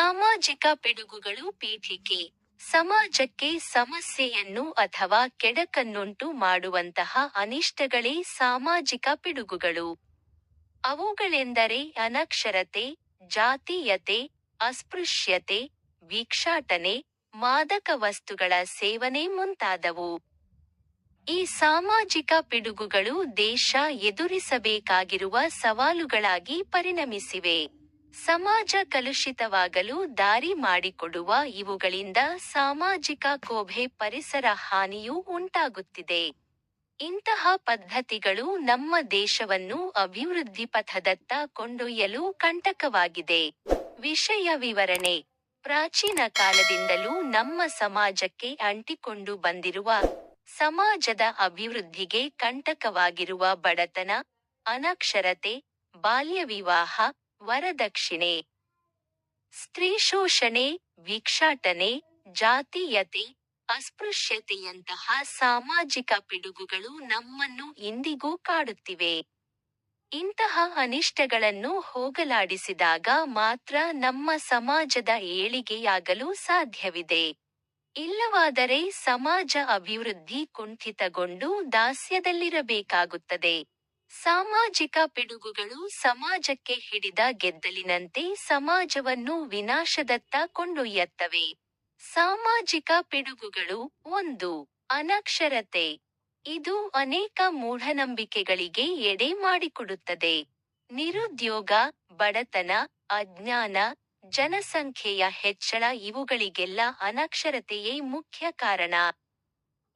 ಸಾಮಾಜಿಕ ಪಿಡುಗುಗಳು ಪೀಠಿಕೆ. ಸಮಾಜಕ್ಕೆ ಸಮಸ್ಯೆಯನ್ನು ಅಥವಾ ಕೆಡಕನ್ನುಂಟು ಮಾಡುವಂತಹ ಅನಿಷ್ಟಗಳೇ ಸಾಮಾಜಿಕ ಪಿಡುಗುಗಳು. ಅವುಗಳೆಂದರೆ ಅನಕ್ಷರತೆ, ಜಾತೀಯತೆ, ಅಸ್ಪೃಶ್ಯತೆ ಭಿಕ್ಷಾಟನೆ ಮಾದಕ ವಸ್ತುಗಳ ಸೇವನೆ ಮುಂತಾದವು. ಈ ಸಾಮಾಜಿಕ ಪಿಡುಗುಗಳು ದೇಶ ಎದುರಿಸಬೇಕಾಗಿರುವ ಸವಾಲುಗಳಾಗಿ ಪರಿಣಮಿಸಿವೆ. ಸಮಾಜ ಕಲುಷಿತವಾಗಲು ದಾರಿ ಮಾಡಿಕೊಡುವ ಇವುಗಳಿಂದ ಸಾಮಾಜಿಕ ಕೋಭೆ, ಪರಿಸರ ಹಾನಿಯೂ ಉಂಟಾಗುತ್ತಿದೆ. ಇಂತಹ ಪದ್ಧತಿಗಳು ನಮ್ಮ ದೇಶವನ್ನು ಅಭಿವೃದ್ಧಿ ಪಥದತ್ತ ಕೊಂಡೊಯ್ಯಲು ಕಂಟಕವಾಗಿದೆ. ವಿಷಯ ವಿವರಣೆ. ಪ್ರಾಚೀನ ಕಾಲದಿಂದಲೂ ನಮ್ಮ ಸಮಾಜಕ್ಕೆ ಅಂಟಿಕೊಂಡು ಬಂದಿರುವ ಸಮಾಜದ ಅಭಿವೃದ್ಧಿಗೆ ಕಂಟಕವಾಗಿರುವ ಬಡತನ, ಅನಕ್ಷರತೆ ಬಾಲ್ಯ ವಿವಾಹ ವರದಕ್ಷಿಣೆ. ಸ್ತ್ರೀ ಶೋಷಣೆ, ಭಿಕ್ಷಾಟನೆ, ಜಾತೀಯತೆ, ಅಸ್ಪೃಶ್ಯತೆಯಂತಹ ಸಾಮಾಜಿಕ ಪಿಡುಗುಗಳು ನಮ್ಮನ್ನು ಇಂದಿಗೂ ಕಾಡುತ್ತಿವೆ. ಇಂತಹ ಅನಿಷ್ಟಗಳನ್ನು ಹೋಗಲಾಡಿಸಿದಾಗ ಮಾತ್ರ ನಮ್ಮ ಸಮಾಜದ ಏಳಿಗೆಯಾಗಲು ಸಾಧ್ಯವಿದೆ. ಇಲ್ಲವಾದರೆ ಸಮಾಜ ಅಭಿವೃದ್ಧಿ ಕುಂಠಿತಗೊಂಡು ದಾಸ್ಯದಲ್ಲಿರಬೇಕಾಗುತ್ತದೆ. ಸಾಮಾಜಿಕ ಪಿಡುಗುಗಳು ಸಮಾಜಕ್ಕೆ ಹಿಡಿದ ಗೆದ್ದಲಿನಂತೆ ಸಮಾಜವನ್ನು ವಿನಾಶದತ್ತ ಕೊಂಡೊಯ್ಯತ್ತವೆ. ಸಾಮಾಜಿಕ ಪಿಡುಗುಗಳು ಒಂದು, ಅನಕ್ಷರತೆ. ಇದು ಅನೇಕ ಮೂಢನಂಬಿಕೆಗಳಿಗೆ ಎಡೆ ಮಾಡಿಕೊಡುತ್ತದೆ. ನಿರುದ್ಯೋಗ, ಬಡತನ, ಅಜ್ಞಾನ, ಜನಸಂಖ್ಯೆಯ ಹೆಚ್ಚಳ ಇವುಗಳಿಗೆಲ್ಲ ಅನಕ್ಷರತೆಯೇ ಮುಖ್ಯ ಕಾರಣ.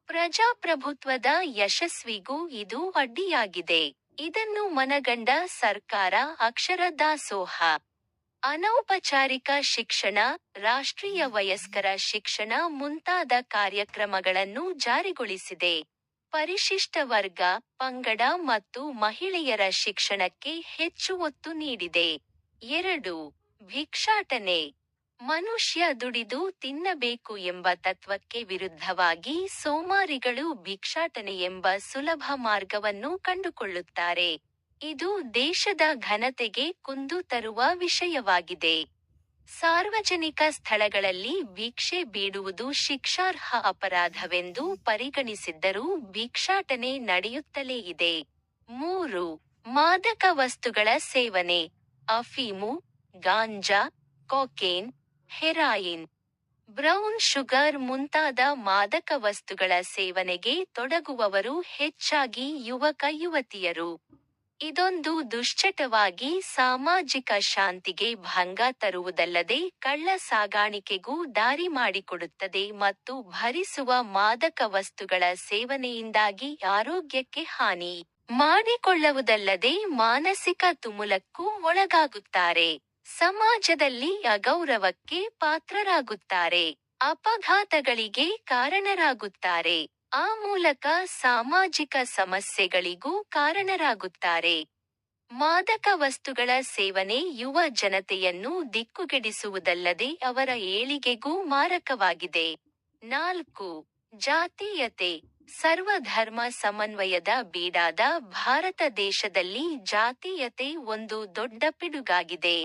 ಪ್ರಜಾಪ್ರಭುತ್ವದ ಯಶಸ್ವಿಗೂ ಇದು ಅಡ್ಡಿಯಾಗಿದೆ. ಇದನ್ನು ಮನಗಂಡ ಸರ್ಕಾರ ಅಕ್ಷರ ದಾಸೋಹ ಅನೌಪಚಾರಿಕ ಶಿಕ್ಷಣ, ರಾಷ್ಟ್ರೀಯ ವಯಸ್ಕರ ಶಿಕ್ಷಣ ಮುಂತಾದ ಕಾರ್ಯಕ್ರಮಗಳನ್ನು ಜಾರಿಗೊಳಿಸಿದೆ. ಪರಿಶಿಷ್ಟ ವರ್ಗ, ಪಂಗಡ ಮತ್ತು ಮಹಿಳೆಯರ ಶಿಕ್ಷಣಕ್ಕೆ ಹೆಚ್ಚು ಒತ್ತು ನೀಡಿದೆ. ಎರಡು. ಭಿಕ್ಷಾಟನೆ. ಮನುಷ್ಯ ದುಡಿದು ತಿನ್ನಬೇಕು ಎಂಬ ತತ್ವಕ್ಕೆ ವಿರುದ್ಧವಾಗಿ ಸೋಮಾರಿಗಳು ಭಿಕ್ಷಾಟನೆ ಎಂಬ ಸುಲಭ ಮಾರ್ಗವನ್ನು ಕಂಡುಕೊಳ್ಳುತ್ತಾರೆ. ಇದು ದೇಶದ ಘನತೆಗೆ ಕುಂದು ತರುವ ವಿಷಯವಾಗಿದೆ. ಸಾರ್ವಜನಿಕ ಸ್ಥಳಗಳಲ್ಲಿ ಭಿಕ್ಷೆ ಬೀಡುವುದು ಶಿಕ್ಷಾರ್ಹ ಅಪರಾಧವೆಂದು ಪರಿಗಣಿಸಿದ್ದರೂ ಭಿಕ್ಷಾಟನೆ ನಡೆಯುತ್ತಲೇ ಇದೆ. ಮೂರು, ಮಾದಕ ವಸ್ತುಗಳ ಸೇವನೆ. ಅಫೀಮು, ಗಾಂಜಾ, ಕೊಕೇನ್ ಹೆರಾಯಿನ್. ಬ್ರೌನ್ ಶುಗರ್ ಮುಂತಾದ ಮಾದಕ ವಸ್ತುಗಳ ಸೇವನೆಗೆ ತೊಡಗುವವರು ಹೆಚ್ಚಾಗಿ ಯುವಕ ಯುವತಿಯರು. ಇದೊಂದು ದುಶ್ಚಟವಾಗಿ ಸಾಮಾಜಿಕ ಶಾಂತಿಗೆ ಭಂಗ ತರುವುದಲ್ಲದೆ ಕಳ್ಳ ಸಾಗಾಣಿಕೆಗೂ ದಾರಿ ಮಾಡಿಕೊಡುತ್ತದೆ ಮತ್ತು ಭರಿಸುವ ಮಾದಕ ವಸ್ತುಗಳ ಸೇವನೆಯಿಂದಾಗಿ ಆರೋಗ್ಯಕ್ಕೆ ಹಾನಿ ಮಾಡಿಕೊಳ್ಳುವುದಲ್ಲದೆ ಮಾನಸಿಕ ತುಮುಲಕ್ಕೂ ಒಳಗಾಗುತ್ತಾರೆ. ಸಮಾಜದಲ್ಲಿ ಅಗೌರವಕ್ಕೆ ಪಾತ್ರರಾಗುತ್ತಾರೆ, ಅಪಘಾತಗಳಿಗೆ ಕಾರಣರಾಗುತ್ತಾರೆ. ಆ ಮೂಲಕ ಸಾಮಾಜಿಕ ಸಮಸ್ಯೆಗಳಿಗೂ ಕಾರಣರಾಗುತ್ತಾರೆ. ಮಾದಕ ವಸ್ತುಗಳ ಸೇವನೆ ಯುವ ಜನತೆಯನ್ನು ದಿಕ್ಕುಗೆಡಿಸುವುದಲ್ಲದೆ ಅವರ ಏಳಿಗೆಗೂ ಮಾರಕವಾಗಿದೆ. ನಾಲ್ಕು, ಜಾತೀಯತೆ. ಸರ್ವಧರ್ಮ ಸಮನ್ವಯದ ಬೀಡಾದ ಭಾರತ ದೇಶದಲ್ಲಿ ಜಾತೀಯತೆ ಒಂದು ದೊಡ್ಡ ಪಿಡುಗಾಗಿದೆ.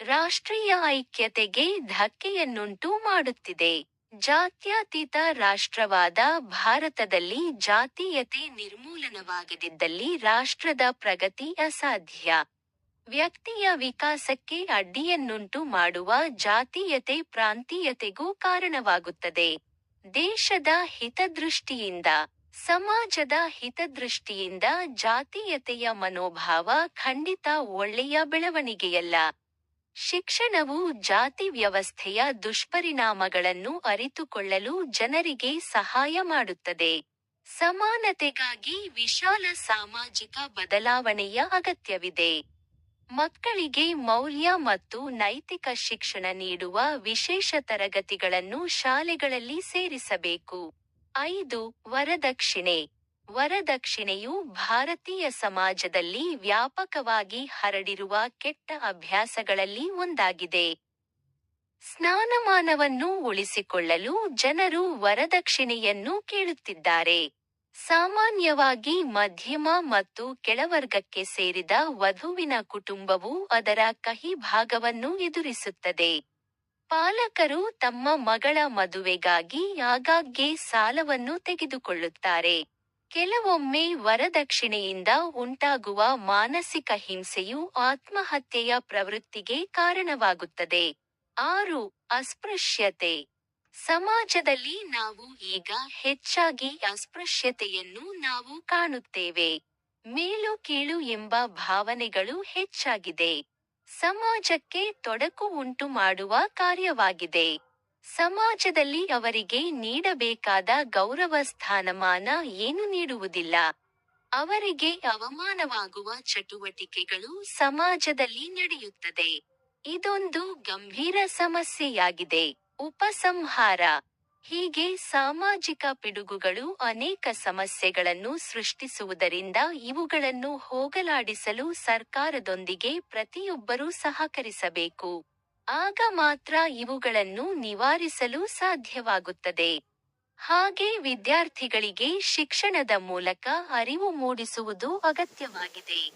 ರಾಷ್ಟ್ರೀಯ ಐಕ್ಯತೆಗೆ ಧಕ್ಕೆಯನ್ನುಂಟು ಮಾಡುತ್ತಿದೆ. ಜಾತ್ಯತೀತ ರಾಷ್ಟ್ರವಾದ ಭಾರತದಲ್ಲಿ ಜಾತೀಯತೆ ನಿರ್ಮೂಲನವಾಗದಿದ್ದಲ್ಲಿ ರಾಷ್ಟ್ರದ ಪ್ರಗತಿ ಅಸಾಧ್ಯ. ವ್ಯಕ್ತಿಯ ವಿಕಾಸಕ್ಕೆ ಅಡ್ಡಿಯನ್ನುಂಟು ಮಾಡುವ ಜಾತೀಯತೆ ಪ್ರಾಂತೀಯತೆಗೂ ಕಾರಣವಾಗುತ್ತದೆ. ದೇಶದ ಹಿತದೃಷ್ಟಿಯಿಂದ, ಸಮಾಜದ ಹಿತದೃಷ್ಟಿಯಿಂದ ಜಾತೀಯತೆಯ ಮನೋಭಾವ ಖಂಡಿತ ಒಳ್ಳೆಯ ಬೆಳವಣಿಗೆಯಲ್ಲ. ಶಿಕ್ಷಣವು ಜಾತಿ ವ್ಯವಸ್ಥೆಯ ದುಷ್ಪರಿಣಾಮಗಳನ್ನು ಅರಿತುಕೊಳ್ಳಲು ಜನರಿಗೆ ಸಹಾಯ ಮಾಡುತ್ತದೆ. ಸಮಾನತೆಗಾಗಿ ವಿಶಾಲ ಸಾಮಾಜಿಕ ಬದಲಾವಣೆಯ ಅಗತ್ಯವಿದೆ. ಮಕ್ಕಳಿಗೆ ಮೌಲ್ಯ ಮತ್ತು ನೈತಿಕ ಶಿಕ್ಷಣ ನೀಡುವ ವಿಶೇಷ ತರಗತಿಗಳನ್ನು ಶಾಲೆಗಳಲ್ಲಿ ಸೇರಿಸಬೇಕು. ಐದು ವರದಕ್ಷಿಣೆ. ವರದಕ್ಷಿಣೆಯು ಭಾರತೀಯ ಸಮಾಜದಲ್ಲಿ ವ್ಯಾಪಕವಾಗಿ ಹರಡಿರುವ ಕೆಟ್ಟ ಅಭ್ಯಾಸಗಳಲ್ಲಿ ಒಂದಾಗಿದೆ. ಸ್ನಾನಮಾನವನ್ನು ಉಳಿಸಿಕೊಳ್ಳಲು ಜನರು ವರದಕ್ಷಿಣೆಯನ್ನು ಕೇಳುತ್ತಿದ್ದಾರೆ. ಸಾಮಾನ್ಯವಾಗಿ ಮಧ್ಯಮ ಮತ್ತು ಕೆಳವರ್ಗಕ್ಕೆ ಸೇರಿದ ವಧುವಿನ ಕುಟುಂಬವು ಅದರ ಕಹಿ ಭಾಗವನ್ನು ಎದುರಿಸುತ್ತದೆ. ಪಾಲಕರು ತಮ್ಮ ಮಗಳ ಮದುವೆಗಾಗಿ ಆಗಾಗ್ಗೆ ಸಾಲವನ್ನು ತೆಗೆದುಕೊಳ್ಳುತ್ತಾರೆ. ಕೆಲವೊಮ್ಮೆ ವರದಕ್ಷಿಣೆಯಿಂದ ಉಂಟಾಗುವ ಮಾನಸಿಕ ಹಿಂಸೆಯು ಆತ್ಮಹತ್ಯೆಯ ಪ್ರವೃತ್ತಿಗೆ ಕಾರಣವಾಗುತ್ತದೆ. ಆರು, ಅಸ್ಪೃಶ್ಯತೆ. ಸಮಾಜದಲ್ಲಿ ನಾವು ಈಗ ಹೆಚ್ಚಾಗಿ ಅಸ್ಪೃಶ್ಯತೆಯನ್ನು ನಾವು ಕಾಣುತ್ತೇವೆ. ಮೇಲು ಕೀಳು ಎಂಬ ಭಾವನೆಗಳು ಹೆಚ್ಚಾಗಿದೆ. ಸಮಾಜಕ್ಕೆ ತೊಡಕು ಉಂಟು ಮಾಡುವ ಕಾರ್ಯವಾಗಿದೆ. ಸಮಾಜದಲ್ಲಿ ಅವರಿಗೆ ನೀಡಬೇಕಾದ ಗೌರವ ಸ್ಥಾನಮಾನ ಏನು ನೀಡುವುದಿಲ್ಲ. ಅವರಿಗೆ ಅವಮಾನವಾಗುವ ಚಟುವಟಿಕೆಗಳು ಸಮಾಜದಲ್ಲಿ ನಡೆಯುತ್ತದೆ. ಇದೊಂದು ಗಂಭೀರ ಸಮಸ್ಯೆಯಾಗಿದೆ. ಉಪಸಂಹಾರ. ಹೀಗೆ ಸಾಮಾಜಿಕ ಪಿಡುಗುಗಳು ಅನೇಕ ಸಮಸ್ಯೆಗಳನ್ನು ಸೃಷ್ಟಿಸುವುದರಿಂದ ಇವುಗಳನ್ನು ಹೋಗಲಾಡಿಸಲು ಸರ್ಕಾರದೊಂದಿಗೆ ಪ್ರತಿಯೊಬ್ಬರೂ ಸಹಕರಿಸಬೇಕು. ಆಗ ಮಾತ್ರ ಇವುಗಳನ್ನು ನಿವಾರಿಸಲು ಸಾಧ್ಯವಾಗುತ್ತದೆ. ಹಾಗೆ ವಿದ್ಯಾರ್ಥಿಗಳಿಗೆ ಶಿಕ್ಷಣದ ಮೂಲಕ ಅರಿವು ಮೂಡಿಸುವುದು ಅಗತ್ಯವಾಗಿದೆ.